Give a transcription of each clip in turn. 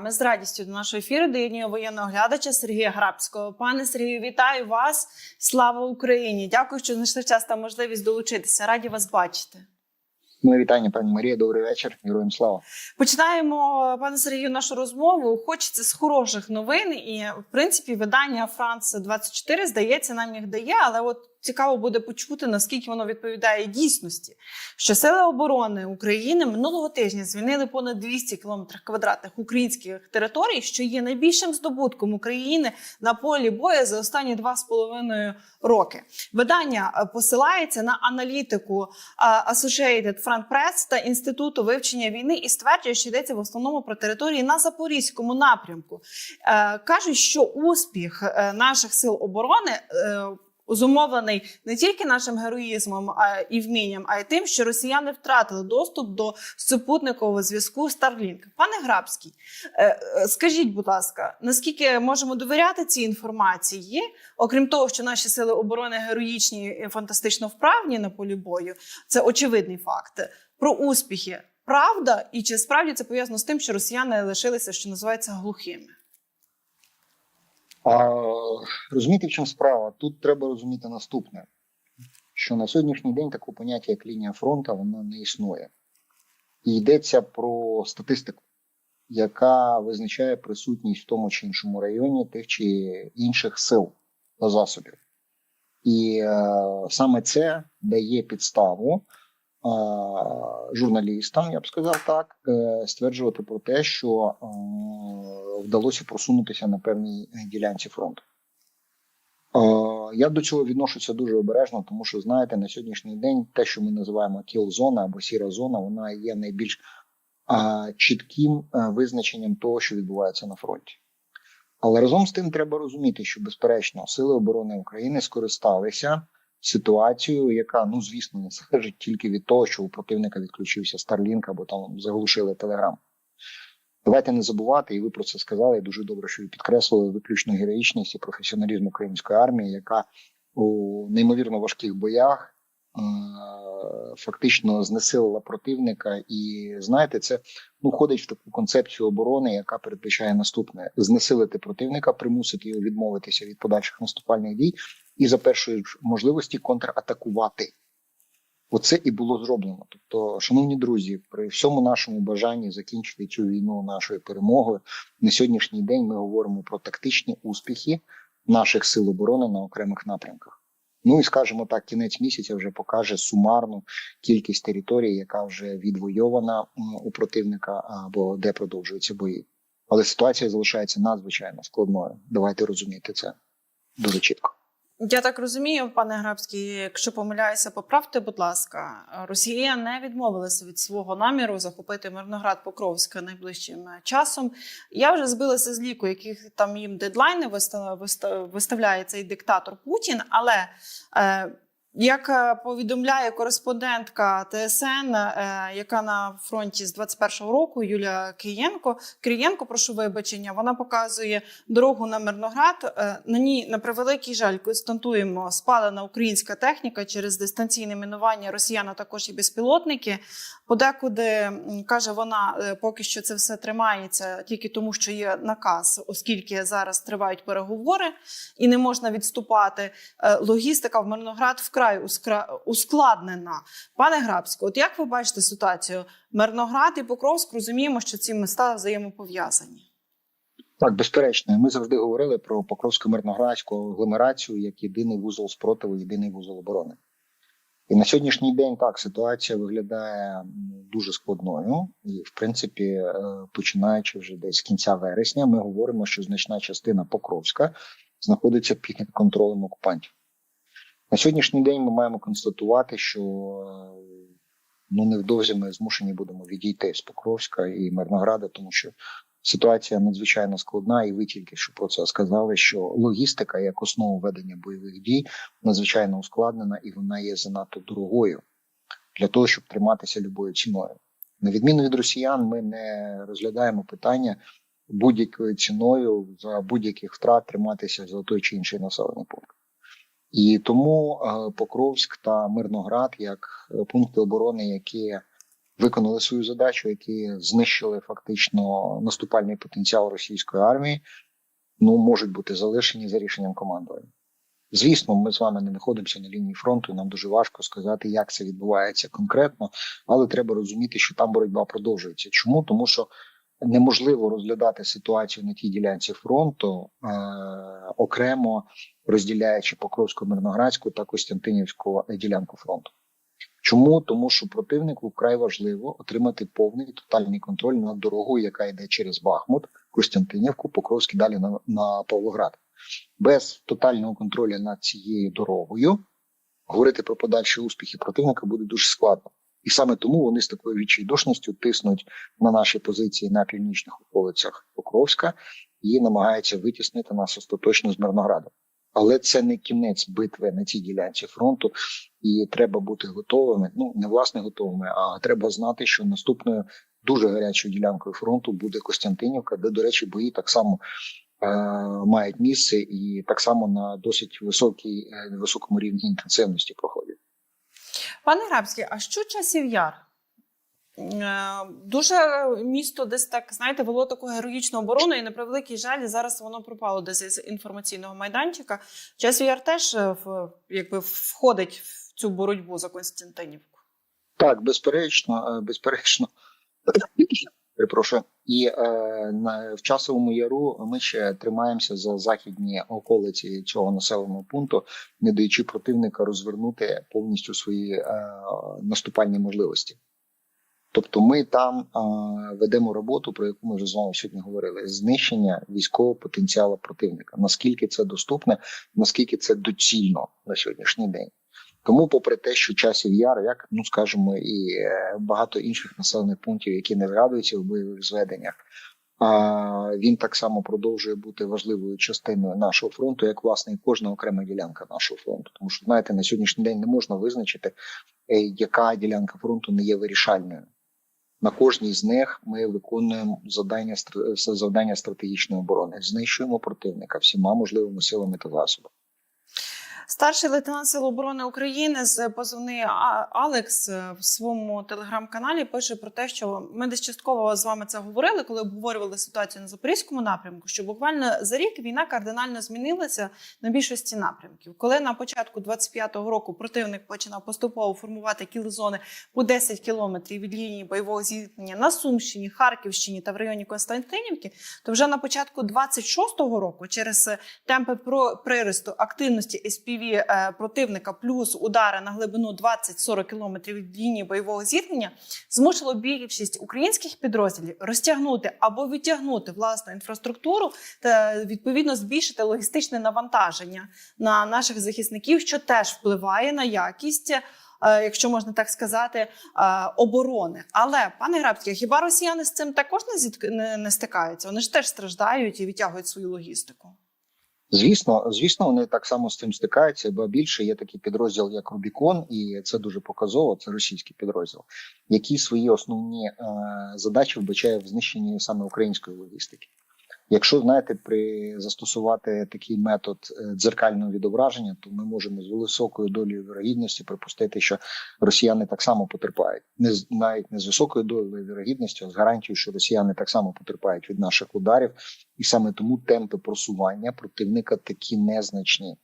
Ми з радістю до нашого ефіру доєднуємо воєнного глядача Сергія Грабського. Пане Сергію, вітаю вас! Слава Україні! Дякую, що знайшли час та можливість долучитися. Раді вас бачити. Моє вітання, пані Марія. Добрий вечір. Героям слава. Починаємо, пане Сергію, нашу розмову. Хочеться з хороших новин, і в принципі видання Франц 24 здається, нам їх дає, але от цікаво буде почути, наскільки воно відповідає дійсності. Що сили оборони України минулого тижня звільнили понад 200 кілометрів квадратних українських територій, що є найбільшим здобутком України на полі бою за останні два з половиною роки. Видання е, посилається на аналітику е, Associated Front Press та інституту вивчення війни і стверджує, що йдеться в основному про території на запорізькому напрямку. Е, Кажуть, що успіх наших сил оборони. Зумовлений не тільки нашим героїзмом а, і вмінням, а й тим, що росіяни втратили доступ до супутникового зв'язку Starlink. Пане Грабський, е, е, скажіть, будь ласка, наскільки можемо довіряти цій інформації? Окрім того, що наші сили оборони героїчні і фантастично вправні на полі бою, це очевидний факт. Про успіхи. Правда, і чи справді це пов'язано з тим, що росіяни лишилися, що називається, глухими? А розумієте, в чому справа? Тут треба розуміти наступне: що на сьогоднішній день таке поняття, як лінія фронту, воно не існує. І йдеться про статистику, яка визначає присутність в тому чи іншому районі тих чи інших сил та засобів. І е, саме це дає підставу журналістам, я б сказав так, е, стверджувати про те, що е, вдалося просунутися на певній ділянці фронту. Е, Я до цього відношуся дуже обережно, тому що знаєте, на сьогоднішній день те, що ми називаємо кіл-зона або сіра зона, вона є найбільш чітким визначенням того, що відбувається на фронті. Але разом з тим треба розуміти, що безперечно сили оборони України скористалися ситуацією, яка ну звісно не залежить тільки від того, що у противника відключився Starlink або там заглушили Telegram. Давайте не забувати, і ви про це сказали. і Дуже добре, що ви підкреслили виключну героїчність і професіоналізм української армії, яка у неймовірно важких боях е, фактично знесилила противника. І знаєте, це ну входить в таку концепцію оборони, яка передбачає наступне: знесилити противника, примусити його відмовитися від подальших наступальних дій, і за першої можливості контратакувати. Оце і було зроблено. Тобто, шановні друзі, при всьому нашому бажанні закінчити цю війну нашою перемогою на сьогоднішній день ми говоримо про тактичні успіхи наших сил оборони на окремих напрямках. Ну і скажімо так, кінець місяця вже покаже сумарну кількість територій, яка вже відвойована у противника або де продовжуються бої. Але ситуація залишається надзвичайно складною. Давайте розуміти це дуже чітко. Я так розумію, пане Грабський, якщо помиляюся, поправте, будь ласка, Росія не відмовилася від свого наміру захопити Мирноград Покровська найближчим часом. Я вже збилася з ліку, яких там їм дедлайни виста- виста- виставляє цей диктатор Путін. Але е, як е, повідомляє кореспондентка ТСН, е, яка на фронті з 21-го року, Юлія Києнко, Кирієнко, прошу вибачення, вона показує дорогу на Мирноград. Е, На ній, на превеликий жаль, констатуємо спалена українська техніка через дистанційне мінування росіян, також і безпілотники. Подекуди каже вона, поки що це все тримається тільки тому, що є наказ, оскільки зараз тривають переговори і не можна відступати. Логістика в Мирноград вкрай ускра- ускладнена. Пане Грабсько, от як ви бачите ситуацію? Мирноград і Покровськ розуміємо, що ці міста взаємопов'язані. Так, безперечно, ми завжди говорили про покровсько мирноградську агломерацію як єдиний вузол спротиву, єдиний вузол оборони. І на сьогоднішній день так ситуація виглядає дуже складною, і в принципі, е, починаючи вже десь з кінця вересня, ми говоримо, що значна частина Покровська знаходиться під контролем окупантів. На сьогоднішній день ми маємо констатувати, що е, ну невдовзі ми змушені будемо відійти з Покровська і Мирнограда, тому що ситуація надзвичайно складна, і ви тільки що про це сказали. Що логістика як основа ведення бойових дій надзвичайно ускладнена і вона є занадто дорогою для того, щоб триматися любою ціною. На відміну від росіян, ми не розглядаємо питання будь-якою ціною за будь-яких втрат триматися за той чи інший населений пункт. І тому е, Покровськ та Мирноград, як е, пункти оборони, які виконали свою задачу, які знищили фактично наступальний потенціал російської армії, ну можуть бути залишені за рішенням командування. Звісно, ми з вами не знаходимося на лінії фронту. і Нам дуже важко сказати, як це відбувається конкретно, але треба розуміти, що там боротьба продовжується. Чому? Тому що неможливо розглядати ситуацію на тій ділянці фронту е- окремо розділяючи Покровську, Мирноградську та Костянтинівську ділянку фронту. Чому? Тому що противнику вкрай важливо отримати повний тотальний контроль над дорогою, яка йде через Бахмут, Костянтинівку, Покровський далі на, на Павлоград. Без тотального контролю над цією дорогою говорити про подальші успіхи противника буде дуже складно. І саме тому вони з такою відчайдушністю тиснуть на наші позиції на північних околицях Покровська і намагаються витіснити нас остаточно з Мирноградом. Але це не кінець битви на цій ділянці фронту, і треба бути готовими. Ну не власне готовими, а треба знати, що наступною дуже гарячою ділянкою фронту буде Костянтинівка, де, до речі, бої так само е, мають місце і так само на досить високій е, високому рівні інтенсивності проходять. Пане Грабський, а що часів яр? Дуже місто десь так, знаєте, вело таку героїчну оборону, і на превеликий жаль, зараз воно пропало десь з інформаційного майданчика. Часів яр теж е, якби, входить в цю боротьбу за Константинівку. Так, безперечно, е, безперечно. Перепрошую. І е, в часовому яру ми ще тримаємося за західні околиці цього населеного пункту, не даючи противника розвернути повністю свої е, наступальні можливості. Тобто ми там е, ведемо роботу, про яку ми вже з вами сьогодні говорили: знищення військового потенціалу противника. Наскільки це доступне, наскільки це доцільно на сьогоднішній день. Тому, попри те, що часів яр, як ну скажімо, і е, багато інших населених пунктів, які не згадуються в бойових зведеннях, а він так само продовжує бути важливою частиною нашого фронту, як власне і кожна окрема ділянка нашого фронту. Тому що знаєте, на сьогоднішній день не можна визначити, е, яка ділянка фронту не є вирішальною. На кожній з них ми виконуємо завдання завдання стратегічної оборони, знищуємо противника всіма можливими силами та засобами. Старший лейтенант Сил оборони України з позивний Алекс е, в своєму телеграм-каналі пише про те, що ми десь частково з вами це говорили, коли обговорювали ситуацію на запорізькому напрямку. Що буквально за рік війна кардинально змінилася на більшості напрямків. Коли на початку 25-го року противник починав поступово формувати кілозони по 10 кілометрів від лінії бойового зіткнення на Сумщині, Харківщині та в районі Константинівки, то вже на початку 26-го року через е, темпи про приросту активності SPV е, противника плюс удари на глибину 20-40 кілометрів від лінії бойового зіткнення змусило більшість українських підрозділів розтягнути або відтягнути власну інфраструктуру та відповідно збільшити логістичне навантаження на наших захисників, що теж впливає на якість. е, Якщо можна так сказати, е, оборони, але пане Грабський, хіба росіяни з цим також не стикаються? Вони ж теж страждають і відтягують свою логістику. Звісно, звісно, вони так само з цим стикаються, бо більше є такий підрозділ, як Рубікон, і це дуже показово. Це російський підрозділ, який свої основні е, задачі вбачає в знищенні саме української логістики. Якщо знаєте, при застосувати такий метод е, дзеркального відображення, то ми можемо з високою долею вірогідності припустити, що росіяни так само потерпають, не навіть не з високою долею вірогідності, а з гарантією, що росіяни так само потерпають від наших ударів, і саме тому темпи просування противника такі незначні.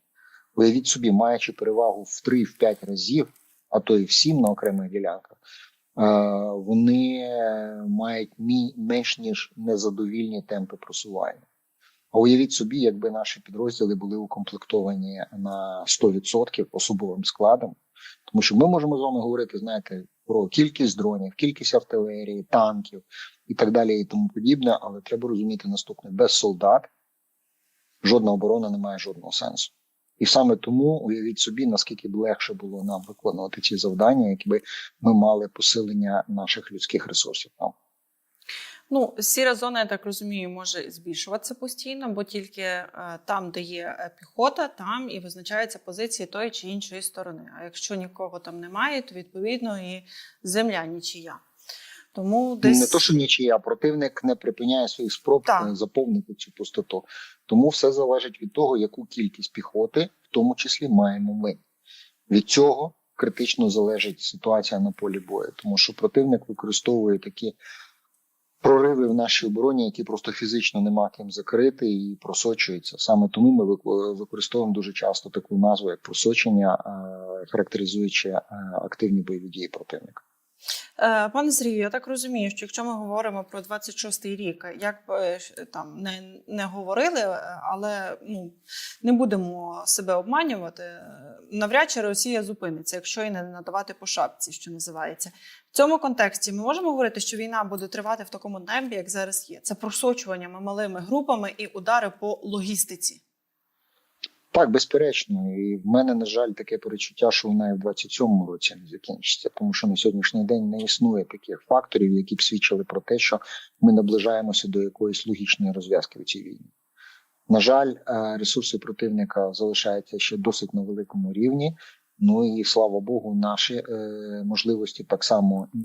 Уявіть собі, маючи перевагу в 3-5 разів, а то і в 7 на окремих ділянках, вони мають мі- менш ніж незадовільні темпи просування. А уявіть собі, якби наші підрозділи були укомплектовані на 100% особовим складом, тому що ми можемо з вами говорити, знаєте, про кількість дронів, кількість артилерії, танків і так далі, і тому подібне. Але треба розуміти наступне: без солдат жодна оборона не має жодного сенсу. І саме тому уявіть собі, наскільки б легше було нам виконувати ці завдання, якби ми мали посилення наших людських ресурсів. Там Ну, сіра зона, я так розумію, може збільшуватися постійно, бо тільки е, там, де є е, піхота, там і визначаються позиції тої чи іншої сторони. А якщо нікого там немає, то відповідно і земля нічия. Тому десь не то, що нічия, противник не припиняє своїх спроб Так. е, заповнити цю пустоту. Тому все залежить від того, яку кількість піхоти, в тому числі, маємо ми. Від цього критично залежить ситуація на полі бою, тому що противник використовує такі прориви в нашій обороні, які просто фізично нема ким закрити і просочуються. Саме тому ми використовуємо дуже часто таку назву, як просочення, е, характеризуючи е, активні бойові дії противника. Е, Пане Сергію, я так розумію, що якщо ми говоримо про 26-й рік, як б е, там не, не говорили, е, але ну не будемо себе обманювати. Навряд чи Росія зупиниться, якщо і не надавати по шапці, що називається. В цьому контексті ми можемо говорити, що війна буде тривати в такому темпі, як зараз є. Це просочуваннями малими групами і удари по логістиці. Так, безперечно, і в мене на жаль таке перечуття, що вона і в 27-му році не закінчиться, тому що на сьогоднішній день не існує таких факторів, які б свідчили про те, що ми наближаємося до якоїсь логічної розв'язки в цій війні. На жаль, е, ресурси противника залишаються ще досить на великому рівні. Ну і слава Богу, наші е, можливості так само е,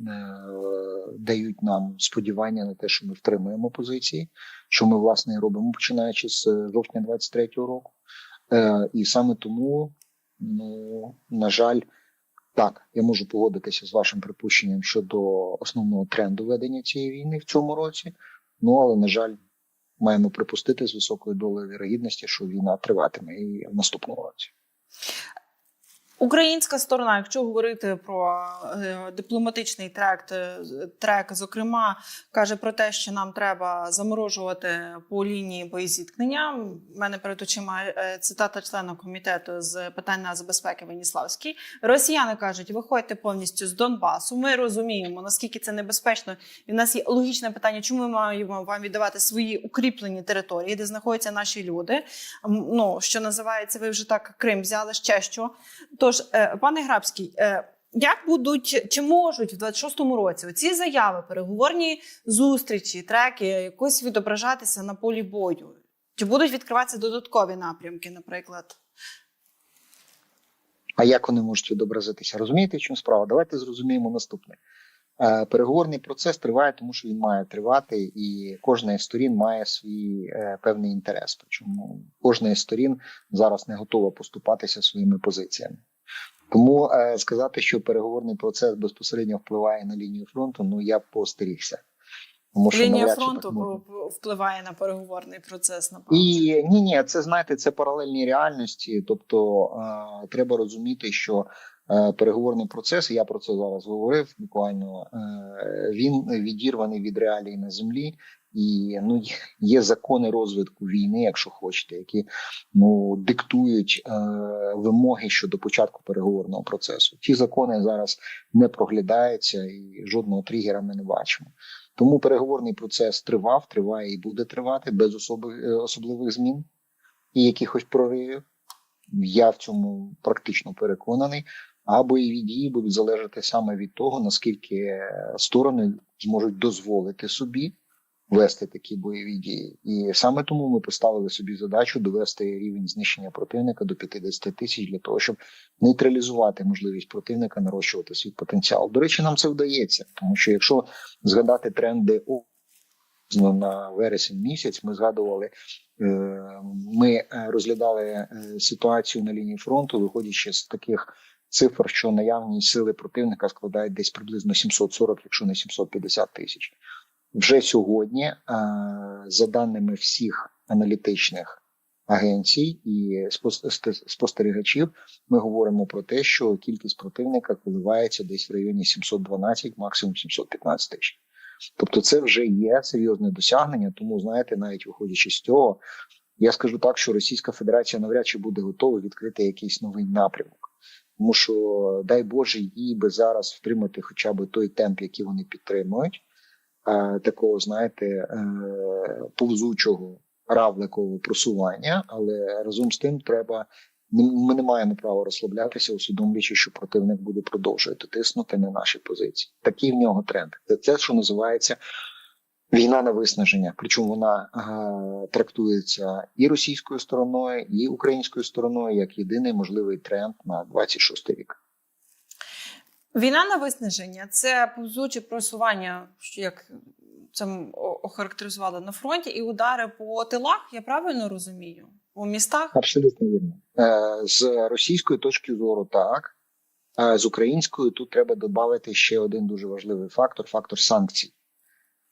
дають нам сподівання на те, що ми втримуємо позиції, що ми власне і робимо починаючи з е, жовтня 23-го року. Е, і саме тому, ну на жаль, так я можу погодитися з вашим припущенням щодо основного тренду ведення цієї війни в цьому році. Ну але на жаль, маємо припустити з високою долею вірогідності, що війна триватиме і в наступному році. Українська сторона, якщо говорити про е, дипломатичний трек, е, трек, зокрема, каже про те, що нам треба заморожувати по лінії боєзіткнення. У мене перед очима е, цитата члена комітету з питань нацбезпеки Веніславський. Росіяни кажуть, виходьте повністю з Донбасу. Ми розуміємо, наскільки це небезпечно. І в нас є логічне питання, чому ми маємо вам віддавати свої укріплені території, де знаходяться наші люди. Ну що називається, ви вже так Крим взяли ще що. Тож, е, пане Грабський, е, як будуть чи можуть в 26-му році ці заяви, переговорні зустрічі, треки якось відображатися на полі бою? Чи будуть відкриватися додаткові напрямки, наприклад? А як вони можуть відобразитися? Розумієте, в чому справа? Давайте зрозуміємо наступне. Е, Переговорний процес триває, тому що він має тривати, і кожна із сторін має свій певний інтерес. Причому кожна із сторін зараз не готова поступатися своїми позиціями. Тому е, сказати, що переговорний процес безпосередньо впливає на лінію фронту, ну я б поостерігся. Тому що Лінія навряд фронту впливає на переговорний процес, напевно. І ні, ні, це знаєте, це паралельні реальності. Тобто е, треба розуміти, що е, переговорний процес, я про це зараз говорив буквально, е, він відірваний від реалій на землі. І ну є- закони розвитку війни, якщо хочете, які ну диктують е, вимоги щодо початку переговорного процесу. Ті закони зараз не проглядаються, і жодного тригера ми не бачимо. Тому переговорний процес тривав, триває і буде тривати без особи, е, особливих змін і якихось проривів. Я в цьому практично переконаний. А бойові дії будуть залежати саме від того, наскільки е, сторони зможуть дозволити собі вести такі бойові дії. І саме тому ми поставили собі задачу довести рівень знищення противника до 50 тисяч для того, щоб нейтралізувати можливість противника нарощувати свій потенціал. До речі, нам це вдається, тому що якщо згадати тренди на вересень місяць, ми згадували, е, ми е, розглядали е, ситуацію на лінії фронту, виходячи з таких цифр, що наявні сили противника складають десь приблизно 740, якщо не 750 тисяч. Вже сьогодні, е, за даними всіх аналітичних агенцій і спос- спостерігачів, ми говоримо про те, що кількість противника коливається десь в районі 712, максимум 715 тисяч. Тобто, це вже є серйозне досягнення. Тому, знаєте, навіть виходячи з цього, я скажу так, що Російська Федерація навряд чи буде готова відкрити якийсь новий напрямок. Тому що, дай Боже, їй би зараз втримати хоча б той темп, який вони підтримують, такого, знаєте, е, повзучого равликового просування. Але разом з тим треба. Ми не маємо права розслаблятися, усвідомлюючи, що противник буде продовжувати тиснути на наші позиції. Такий в нього тренд. Це те, що називається війна на виснаження. Причому вона е, трактується і російською стороною, і українською стороною як єдиний можливий тренд на 26 рік. Війна на виснаження це повзуче просування, як це охарактеризували на фронті, і удари по тилах. Я правильно розумію? У містах Абсолютно вірно. Е, з російської точки зору, так. Е, З українською тут треба додати ще один дуже важливий фактор фактор санкцій.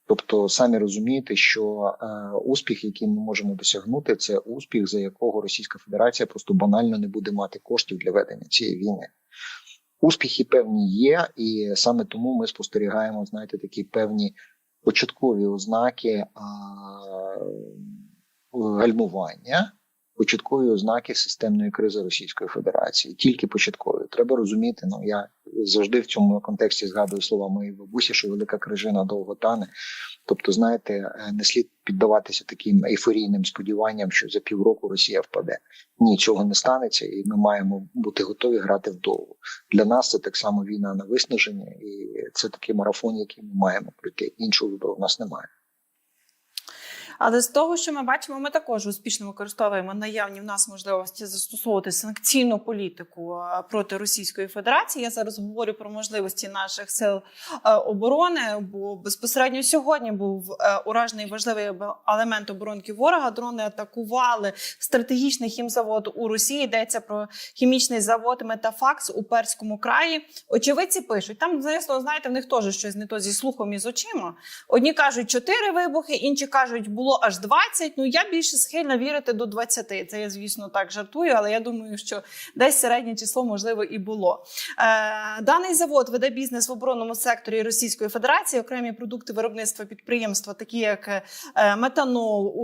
Тобто, самі розумієте, що е, успіх, який ми можемо досягнути, це успіх, за якого Російська Федерація просто банально не буде мати коштів для ведення цієї війни. Успіхи певні є, і саме тому ми спостерігаємо, знаєте, такі певні початкові ознаки а, гальмування, початкові ознаки системної кризи Російської Федерації. Тільки початкові. Треба розуміти. Ну я завжди в цьому контексті згадую слова моєї бабусі, що велика крижина довго тане. Тобто, знаєте, е, не слід піддаватися таким ейфорійним сподіванням, що за півроку Росія впаде. Ні, цього не станеться, і ми маємо бути готові грати вдовго. Для нас це так само війна на виснаження, і це такий марафон, який ми маємо пройти. Іншого вибору в нас немає. Але з того, що ми бачимо, ми також успішно використовуємо наявні в нас можливості застосовувати санкційну політику е, проти Російської Федерації. Я зараз говорю про можливості наших сил е, оборони, бо безпосередньо сьогодні був е, уражений важливий елемент оборонки ворога. Дрони атакували стратегічний хімзавод у Росії. Йдеться про хімічний завод Метафакс у Перському краї. Очевидці пишуть там, звісно, знаєте, в них теж щось не то зі слухом і з очима. Одні кажуть чотири вибухи, інші кажуть, було аж 20. Ну я більше схильна вірити до 20. Це я, звісно, так жартую, але я думаю, що десь середнє число можливо і було. Е, даний завод веде бізнес в оборонному секторі Російської Федерації. Окремі продукти виробництва підприємства, такі як е, метанол,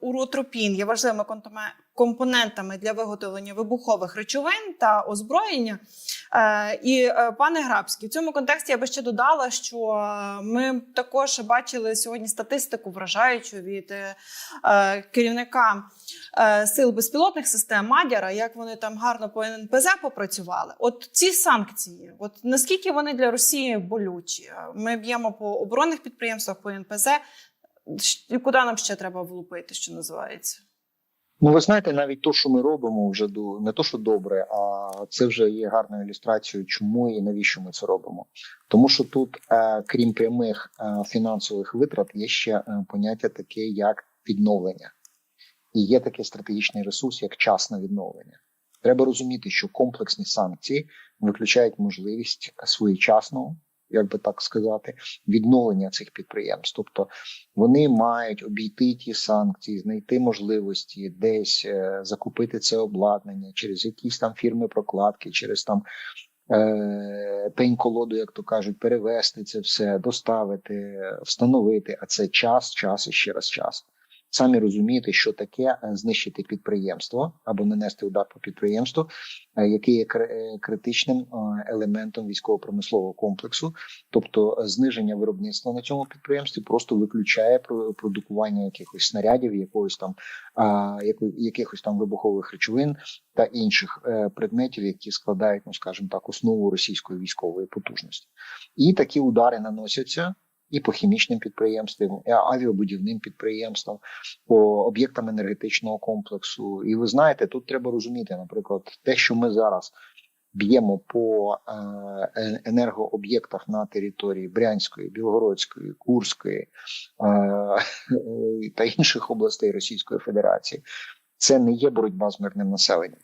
уротропін, є важливими компонентами для виготовлення вибухових речовин та озброєння. Е, і е, пане Грабський, в цьому контексті я би ще додала, що е, ми також бачили сьогодні статистику вражаючу від керівника сил безпілотних систем Мадяра, як вони там гарно по НПЗ попрацювали. От ці санкції, от наскільки вони для Росії болючі? Ми б'ємо по оборонних підприємствах, по НПЗ. Куди нам ще треба влупити, що називається? Ну, ви знаєте, навіть то, що ми робимо, вже до не то, що добре, а це вже є гарною ілюстрацією, чому і навіщо ми це робимо. Тому що тут, е, крім прямих е, фінансових витрат, є ще е, поняття таке, як відновлення, і є такий стратегічний ресурс, як час на відновлення. Треба розуміти, що комплексні санкції виключають можливість своєчасного, як би так сказати, відновлення цих підприємств. Тобто вони мають обійти ті санкції, знайти можливості десь е, закупити це обладнання через якісь там фірми прокладки, через там е, пень-колоду, як то кажуть, перевести це все, доставити, встановити. А це час, час і ще раз час. Самі розумієте, що таке е, знищити підприємство або нанести удар по підприємству, е, яке є е, критичним елементом військово-промислового комплексу, тобто зниження виробництва на цьому підприємстві просто виключає про- продукування якихось снарядів, якогось там якихось там вибухових речовин та інших предметів, які складають, ну скажімо так, основу російської військової потужності. І такі удари наносяться. І по хімічним підприємствам, і авіабудівним підприємствам, по об'єктам енергетичного комплексу. І ви знаєте, тут треба розуміти, наприклад, те, що ми зараз б'ємо по е, енергооб'єктах на території Брянської, Білгородської, Курської е, та інших областей Російської Федерації, це не є боротьба з мирним населенням.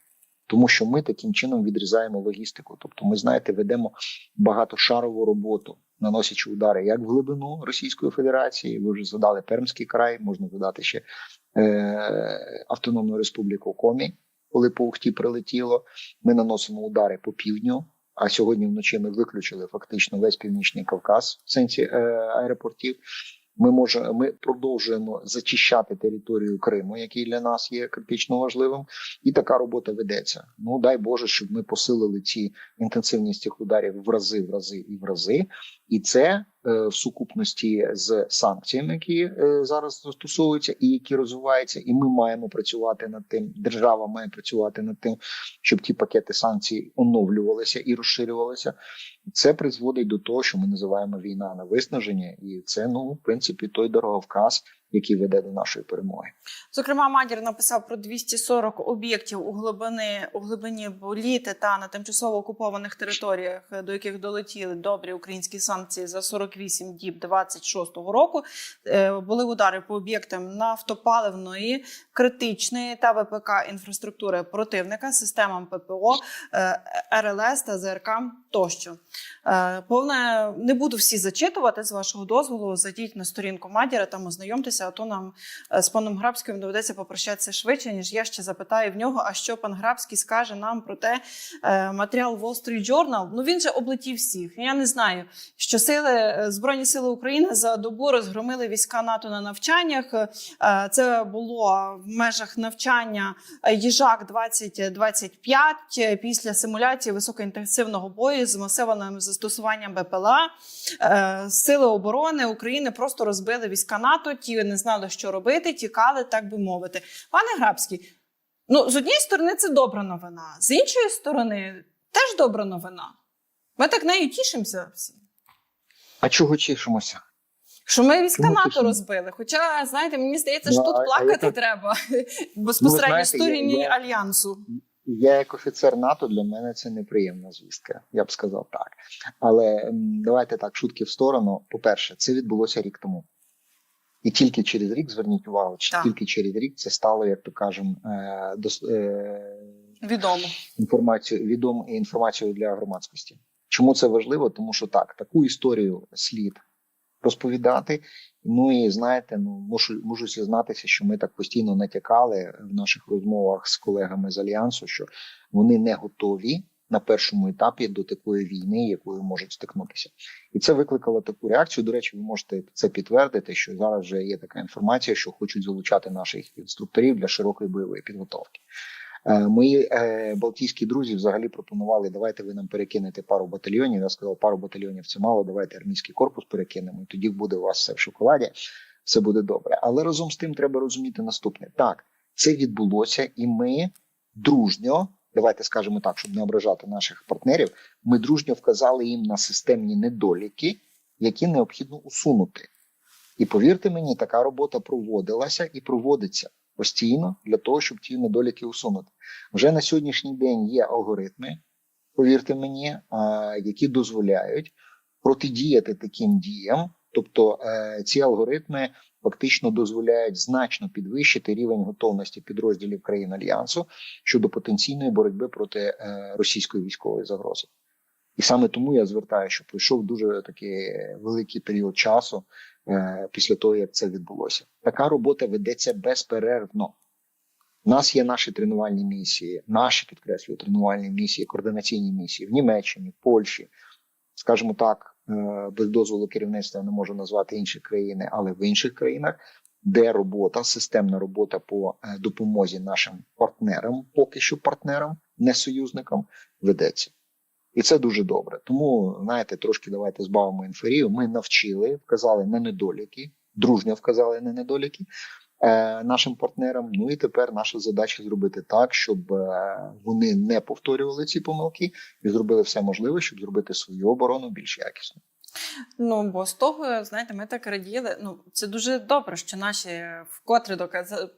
Тому що ми таким чином відрізаємо логістику. Тобто, ми знаєте, ведемо багатошарову роботу, наносячи удари як в глибину Російської Федерації. Ви вже згадали Пермський край, можна додати ще е, Автономну Республіку Комі, коли по Ухті прилетіло. Ми наносимо удари по півдню. А сьогодні вночі ми виключили фактично весь північний Кавказ в сенсі е, аеропортів. Ми може, ми продовжуємо зачищати територію Криму, який для нас є критично важливим, і така робота ведеться. Ну дай Боже, щоб ми посилили ці інтенсивність цих ударів в рази, в рази і в рази. І це в сукупності з санкціями, які е, зараз застосовуються і які розвиваються, і ми маємо працювати над тим. Держава має працювати над тим, щоб ті пакети санкцій оновлювалися і розширювалися. Це призводить до того, що ми називаємо війна на виснаження, і це ну в принципі той дороговказ, який веде до нашої перемоги. Зокрема, Мадір написав про 240 об'єктів у глибини у глибині боліти та на тимчасово окупованих територіях, до яких долетіли добрі українські санкції за 48 діб 26-го року. Е, Були удари по об'єктам нафтопаливної, критичної та ВПК інфраструктури противника, системам ППО, е, РЛС та ЗРК тощо. Е, Повне не буду всі зачитувати з вашого дозволу. Зайдіть на сторінку Мадіра, там ознайомтеся, а то нам е, з паном Грабським доведеться попрощатися швидше, ніж я ще запитаю в нього. А що пан Грабський скаже нам про те матеріал Wall Street Journal? Ну він же облетів всіх. Я не знаю, що сили збройні сили України за добу розгромили війська НАТО на навчаннях. Це було в межах навчання е, їжак 2025 е, після симуляції високоінтенсивного бою з масованим застосуванням БПЛА. Е, Сили оборони України просто розбили війська НАТО. Ті не знали, що робити, тікали, так би мовити. Пане Грабський, ну з однієї сторони це добра новина, з іншої сторони теж добра новина. Ми так нею тішимося всі. А чого тішимося? Що ми війська Чому НАТО розбили. Хоча, знаєте, мені здається, що Ну, тут плакати треба безпосередньо сторінні я- я- альянсу. Я як офіцер НАТО для мене це неприємна звістка. Я б сказав так. Але давайте так, шутки в сторону. По-перше, це відбулося рік тому. І тільки через рік, зверніть увагу, чи Так. тільки через рік це стало, як то кажемо, е, дос- е, Відомо. інформацію відому інформацію для громадськості. Чому це важливо? Тому що так, таку історію слід розповідати. Ну і знаєте, ну мушу мушу зізнатися, що ми так постійно натякали в наших розмовах з колегами з альянсу, що вони не готові на першому етапі до такої війни, якою можуть стикнутися, і це викликало таку реакцію. До речі, ви можете це підтвердити, що зараз вже є така інформація, що хочуть залучати наших інструкторів для широкої бойової підготовки. Е, Мої е, балтійські друзі взагалі пропонували, давайте ви нам перекинете пару батальйонів. Я сказав, пару батальйонів це мало. Давайте армійський корпус перекинемо, і тоді буде у вас все в шоколаді, все буде добре. Але разом з тим треба розуміти наступне: так, це відбулося, і ми дружньо, давайте скажемо так, щоб не ображати наших партнерів. Ми дружньо вказали їм на системні недоліки, які необхідно усунути. І повірте мені, така робота проводилася і проводиться постійно для того, щоб ті недоліки усунути. Вже на сьогоднішній день є алгоритми, повірте мені, які дозволяють протидіяти таким діям. Тобто е, ці алгоритми фактично дозволяють значно підвищити рівень готовності підрозділів країн альянсу щодо потенційної боротьби проти е, російської військової загрози. І саме тому я звертаю, що пройшов дуже такий великий період часу е, після того, як це відбулося. Така робота ведеться безперервно. У нас є наші тренувальні місії, наші підкреслюю тренувальні місії, координаційні місії в Німеччині, в Польщі, скажімо так, е, без дозволу керівництва я не можу назвати інші країни, але в інших країнах, де робота, системна робота по е, допомозі нашим партнерам, поки що партнерам, не союзникам, ведеться. І це дуже добре. Тому, знаєте, трошки давайте збавимо інферію. Ми навчили, вказали на недоліки, дружньо вказали на недоліки е, нашим партнерам. Ну і тепер наша задача зробити так, щоб е, вони не повторювали ці помилки і зробили все можливе, щоб зробити свою оборону більш якісно. Ну, бо з того, знаєте, ми так раділи. Ну, це дуже добре, що наші вкотре доказали,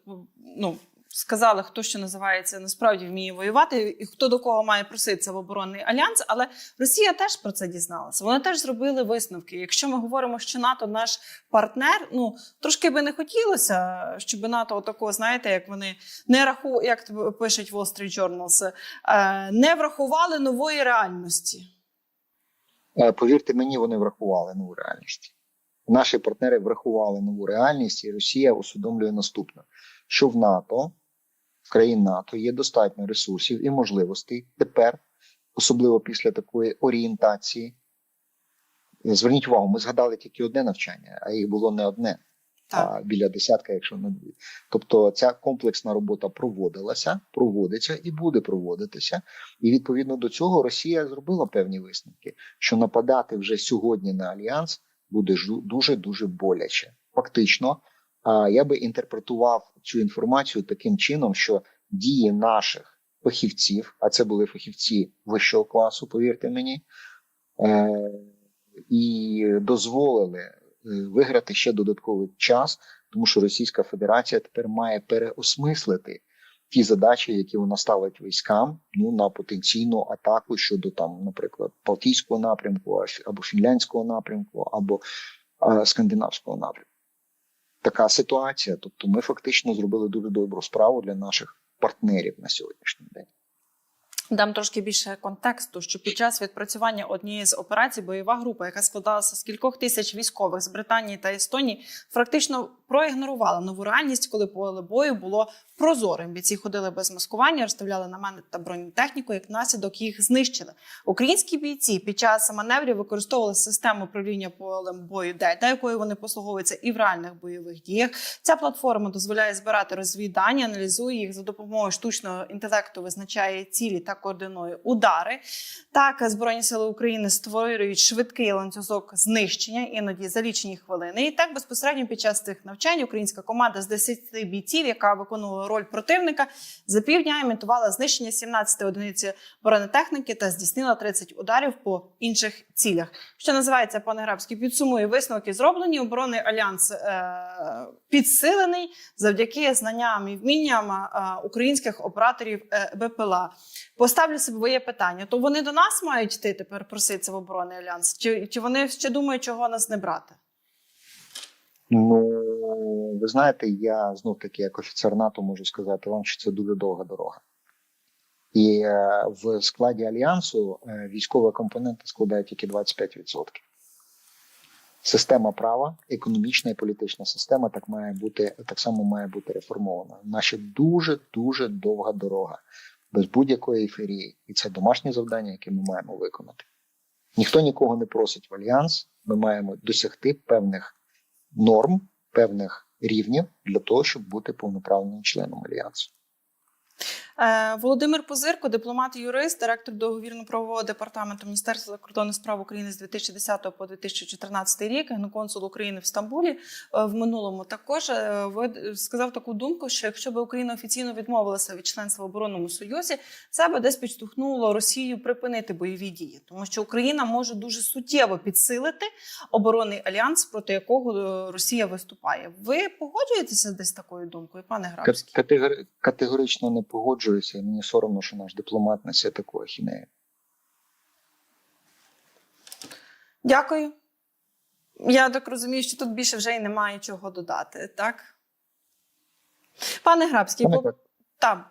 ну, сказали, хто що називається, насправді вміє воювати, і хто до кого має проситися в оборонний альянс. Але Росія теж про це дізналася. Вони теж зробили висновки. Якщо ми говоримо, що НАТО наш партнер, ну трошки би не хотілося, щоб НАТО отако, знаєте, як вони не раху, як пишуть Wall Street Journal, е, не врахували нової реальності. Е, Повірте мені, вони врахували нову реальність. Наші партнери врахували нову реальність, і Росія усвідомлює наступне: що в НАТО, країн НАТО є достатньо ресурсів і можливостей тепер, особливо після такої орієнтації. Зверніть увагу, ми згадали тільки одне навчання, а їх було не одне, Так. а біля десятка, якщо не дві. Тобто ця комплексна робота проводилася, проводиться і буде проводитися. І відповідно до цього Росія зробила певні висновки, що нападати вже сьогодні на альянс буде дуже дуже боляче. Фактично, я би інтерпретував цю інформацію таким чином, що дії наших фахівців, а це були фахівці вищого класу, повірте мені, е, і дозволили е, виграти ще додатковий час, тому що Російська Федерація тепер має переосмислити ті задачі, які вона ставить військам ну на потенційну атаку щодо там, наприклад, Балтійського напрямку, або Фінляндського напрямку, або скандинавського напрямку. Така ситуація. Тобто, ми фактично зробили дуже добру справу для наших партнерів на сьогоднішній день. Дам трошки більше контексту, що під час відпрацювання однієї з операцій бойова група, яка складалася з кількох тисяч військових з Британії та Естонії, фактично проігнорувала нову реальність, коли поле бою було прозорим. Бійці ходили без маскування, розставляли намети та бронетехніку. Як наслідок їх знищили. Українські бійці під час маневрів використовували систему управління полем бою, Дельта, якою вони послуговуються і в реальних бойових діях. Ця платформа дозволяє збирати розвіддані, аналізує їх за допомогою штучного інтелекту, визначає цілі та координує удари. Так, Збройні сили України створюють швидкий ланцюзок знищення, іноді за лічені хвилини. І так безпосередньо під час цих навчань українська команда з 10 бійців, яка виконувала роль противника, за півдня імітувала знищення 17 одиниці бронетехніки та здійснила 30 ударів по інших цілях. Що називається пане Грабський, підсумує висновки зроблені. Оборонний альянс е, підсилений завдяки знанням і вмінням е, українських операторів е, БПЛА. Поставлю своє питання: то вони до нас мають йти тепер проситися в оборонний альянс? Чи, чи вони ще думають, чого нас не брати? Ну ви знаєте, я знов таки, як офіцер НАТО, можу сказати вам, що це дуже довга дорога. І е, в складі альянсу е, військова компонента складає тільки 25%. Система права, економічна і політична система так має бути так само має бути реформована. Наша дуже дуже довга дорога, без будь-якої ейферії. І це домашнє завдання, яке ми маємо виконати. Ніхто нікого не просить в альянс. Ми маємо досягти певних норм, певних рівнів для того, щоб бути повноправним членом альянсу. Е, Володимир Позирко, дипломат і юрист, директор договірно-правового департаменту Міністерства закордонних справ України з 2010 по 2014 рік, генконсул України в Стамбулі е, в минулому також е, сказав таку думку, що якщо б Україна офіційно відмовилася від членства в оборонному союзі, це би десь підштовхнуло Росію припинити бойові дії, тому що Україна може дуже суттєво підсилити оборонний альянс, проти якого Росія виступає. Ви погоджуєтеся десь такою думкою, пане Грабський? Категори- Категорично не погоджуюся, і мені соромно, що наш дипломат несе таку ахінею. Дякую. Я так розумію, що тут більше вже й немає чого додати, так? Пане Грабський, Пане по... там.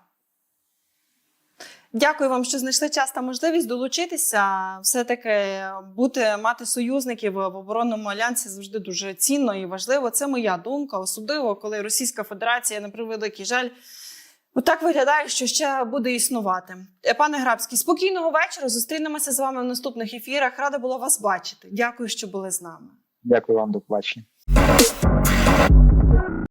Дякую вам, що знайшли час та можливість долучитися. Все-таки бути, мати союзників в оборонному альянсі завжди дуже цінно і важливо. Це моя думка, особливо коли Російська Федерація, на превеликий жаль, так виглядає, що ще буде існувати. Е, Пане Грабський, спокійного вечора. Зустрінемося з вами в наступних ефірах. Рада була вас бачити. Дякую, що були з нами. Дякую вам, до побачення.